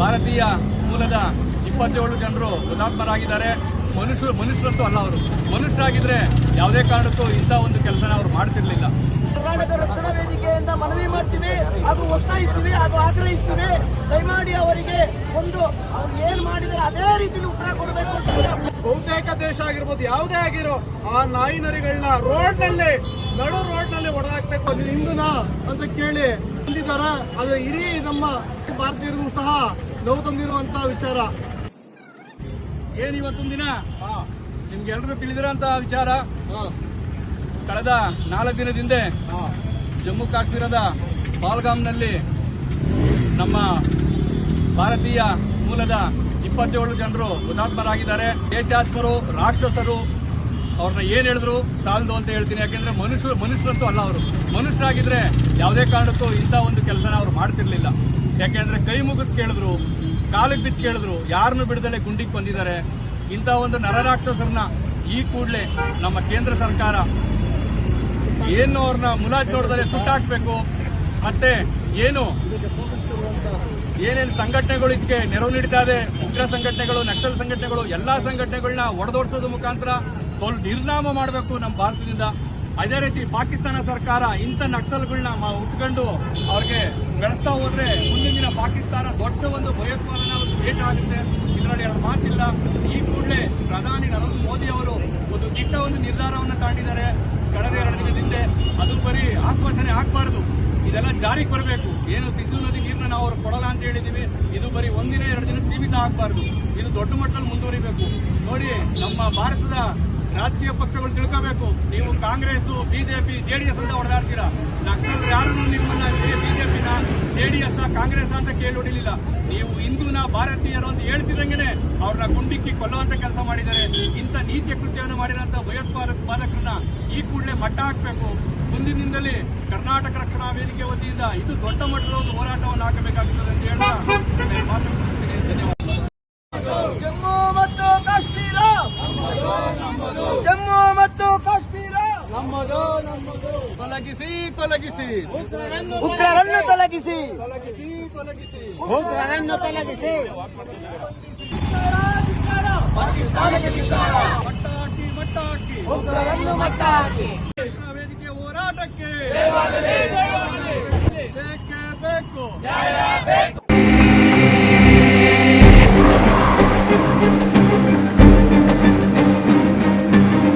ಭಾರತೀಯ ಮೂಲದ ಇಪ್ಪತ್ತೇಳು ಜನರು ಹುತಾತ್ಮರಾಗಿದ್ದಾರೆ. ಮನುಷ್ಯರು ಮನುಷ್ಯರಂತೂ ಅಲ್ಲ ಅವರು. ಮನುಷ್ಯರಾಗಿದ್ರೆ ಯಾವುದೇ ಕಾರಣಕ್ಕೂ ಇಂಥ ಒಂದು ಕೆಲಸನ ಅವರು ಮಾಡ್ತಿರ್ಲಿಲ್ಲ. ಕರ್ನಾಟಕ ರಕ್ಷಣಾ ವೇದಿಕೆಯಿಂದ ಮನವಿ ಮಾಡ್ತೀವಿ ಹಾಗೂ ಒತ್ತಾಯಿಸ್ತೀವಿ ಹಾಗೂ ಆಗ್ರಹಿಸ್ತೀವಿ. ದಯಮಾಡಿ ಅವರಿಗೆ ಒಂದು ಅವ್ರು ಏನ್ ಮಾಡಿದರೆ ಅದೇ ರೀತಿಲಿ ಉತ್ತರ ಕೊಡಬೇಕು ಅಂತ ಬಹುತೇಕ ದೇಶ ಆಗಿರ್ಬೋದು ಯಾವುದೇ ಆಗಿರೋ ಆ ನಾಯಿ ನರಿಗಳನ್ನ ರೋಡ್ನಲ್ಲಿ ನಡು ರೋಡ್ನಲ್ಲಿ ಹೊಡೆದಾಕ್ಬೇಕು ಅದು ಹಿಂದೂನಾ ಅಂತ ಕೇಳಿ ಬಂದಿದ್ದಾರ? ಅದು ಇಡೀ ನಮ್ಮ ಭಾರತೀಯರಿಗೂ ಸಹ ನೋವು ತಂದಿರುವಂತ ವಿಚಾರ. ಏನ್ ಇವತ್ತೊಂದು ದಿನ? ನಿಮ್ಗೆಲ್ರಿಗೂ ತಿಳಿದಿರೋಂಥ ವಿಚಾರ? ಕಳೆದ ನಾಲ್ಕು ದಿನದ ಹಿಂದೆ ಜಮ್ಮು ಕಾಶ್ಮೀರದ ಪಾಲ್ಗಾಮ್ನಲ್ಲಿ ನಮ್ಮ ಭಾರತೀಯ ಮೂಲದ ಇಪ್ಪತ್ತೇಳು ಜನರು ಹುತಾತ್ಮರಾಗಿದ್ದಾರೆ. ದೇಶಾತ್ಮರು ರಾಕ್ಷಸರು ಅವ್ರನ್ನ ಏನ್ ಹೇಳಿದ್ರು ಸಾಲದು ಅಂತ ಹೇಳ್ತೀನಿ. ಯಾಕೆಂದ್ರೆ ಮನುಷ್ಯರು ಮನುಷ್ಯರಂತೂ ಅಲ್ಲ ಅವರು. ಮನುಷ್ಯರಾಗಿದ್ರೆ ಯಾವುದೇ ಕಾರಣಕ್ಕೂ ಇಂಥ ಒಂದು ಕೆಲಸನ ಅವ್ರು ಮಾಡ್ತಿರ್ಲಿಲ್ಲ. ಯಾಕೆಂದ್ರೆ ಕೈ ಮುಗಿದ್ ಕೇಳಿದ್ರು ಕಾಲಿಗೆ ಬಿದ್ದು ಕೇಳಿದ್ರು, ಯಾರನ್ನು ಬಿಡದಲೆ ಗುಂಡಿಗೆ ಬಂದಿದ್ದಾರೆ. ಇಂಥ ಒಂದು ನರರಾಕ್ಷಸರನ್ನ ಈ ಕೂಡಲೇ ನಮ್ಮ ಕೇಂದ್ರ ಸರ್ಕಾರ ಏನು ಅವ್ರನ್ನ ಮುಲಾಜ್ ನೋಡಿದರೆ ಸುಟ್ಟಾಕ್ಬೇಕು ಮತ್ತೆ ಏನು? ಏನೇನು ಸಂಘಟನೆಗಳು ಇದಕ್ಕೆ ನೆರವು ನೀಡ್ತಾ ಇದೆ? ಉಗ್ರ ಸಂಘಟನೆಗಳು, ನಕ್ಸಲ್ ಸಂಘಟನೆಗಳು, ಎಲ್ಲಾ ಸಂಘಟನೆಗಳನ್ನ ಒಡೆದೋಡಿಸೋದು ಮುಖಾಂತರ ನಿರ್ನಾಮ ಮಾಡಬೇಕು ನಮ್ಮ ಭಾರತದಿಂದ. ಅದೇ ರೀತಿ ಪಾಕಿಸ್ತಾನ ಸರ್ಕಾರ ಇಂಥ ನಕ್ಸಲ್ಗಳನ್ನ ಉಟ್ಕೊಂಡು ಅವ್ರಿಗೆ ಬೆಳೆಸ್ತಾ ಹೋದ್ರೆ ಮುಂದಿನ ದಿನ ಪಾಕಿಸ್ತಾನ ದೊಡ್ಡ ಒಂದು ಭಯೋತ್ಪಾದನಾ ಒಂದು ದೇಶ ಆಗುತ್ತೆ. ಇದರಲ್ಲಿ ಎರಡು ಮಾತಿಲ್ಲ. ಈ ಕೂಡಲೇ ಪ್ರಧಾನಿ ನರೇಂದ್ರ ಮೋದಿ ಅವರು ಒಂದು ದಿಟ್ಟ ಒಂದು ನಿರ್ಧಾರವನ್ನು ತಾಂಡಿದ್ದಾರೆ. ಕಳೆದ ಎರಡು ದಿನದ ಅದು ಬರೀ ಆಶ್ವಾಸನೆ ಆಗಬಾರದು. ಇದೆಲ್ಲ ಜಾರಿಗೆ ಬರಬೇಕು. ಏನು ಸಿದ್ದು ನದಿ ನೀರನ್ನ ನಾವು ಅವ್ರು ಕೊಡಲ್ಲ ಅಂತ ಹೇಳಿದೀವಿ. ಇದು ಬರೀ ಒಂದಿನ ಎರಡು ದಿನ ಸೀಮಿತ ಆಗಬಾರ್ದು. ಇದು ದೊಡ್ಡ ಮಟ್ಟದಲ್ಲಿ ಮುಂದುವರಿಬೇಕು. ನೋಡಿ, ನಮ್ಮ ಭಾರತದ ರಾಜಕೀಯ ಪಕ್ಷಗಳು ತಿಳ್ಕೋಬೇಕು. ನೀವು ಕಾಂಗ್ರೆಸ್ ಬಿಜೆಪಿ, ಜೆಡಿಎಸ್ ಅಂತ ಹೊಡೆದಾಡ್ತೀರಾ ನಕ್ಸಲ್ ಯಾರು ನಿಮ್ಮನ್ನ ಬಿಜೆಪಿನ ಜೆಡಿಎಸ್ ಕಾಂಗ್ರೆಸ್ ಅಂತ ಕೇಳಿ ಹೊಡಿಲಿಲ್ಲ. ನೀವು ಹಿಂದೂನ ಭಾರತೀಯರು ಅಂತ ಹೇಳ್ತಿದಂಗೆನೆ ಅವ್ರನ್ನ ಗುಂಡಿಕ್ಕಿ ಕೊಲ್ಲುವಂತ ಕೆಲಸ ಮಾಡಿದ್ದಾರೆ. ಇಂಥ ನೀಚ ಕೃತ್ಯವನ್ನು ಮಾಡಿದಂತ ಬಾಧಕರನ್ನ ಈ ಕೂಡಲೇ ಮಟ್ಟ ಹಾಕಬೇಕು. ಮುಂದಿನ ದಿನದಲ್ಲಿ ಕರ್ನಾಟಕ ರಕ್ಷಣಾ ವೇದಿಕೆ ವತಿಯಿಂದ ಇದು ದೊಡ್ಡ ಮಟ್ಟದ ಒಂದು ಹೋರಾಟವನ್ನು ಹಾಕಬೇಕಾಗುತ್ತದೆ ಅಂತ ಹೇಳ್ತಾ ನನ್ನ ಮಾತು ಮುಗಿಸ್ತೀನಿ. ಧನ್ಯವಾದ ಜಮ್ಮು ಮತ್ತು ಕಾಶ್ಮೀರ ಜಮ್ಮು ಮತ್ತು ಕಾಶ್ಮೀರ ತೊಲಗಿಸಿ ತೊಲಗಿಸಿ. ಉಗ್ರರನ್ನು ತೊಲಗಿಸಿ. ತೊಲಗಿಸಿ. ತೊಲಗಿಸಿ ಉಗ್ರರನ್ನು ತೊಲಗಿಸಿ. ಮಟ್ಟ ಹಾಕಿ ಮಟ್ಟಾಕಿ. ಉಗ್ರರನ್ನು ಮಟ್ಟ ಹಾಕಿ ರಕ್ಷಣಾ ವೇದಿಕೆ ಹೋರಾಟಕ್ಕೆ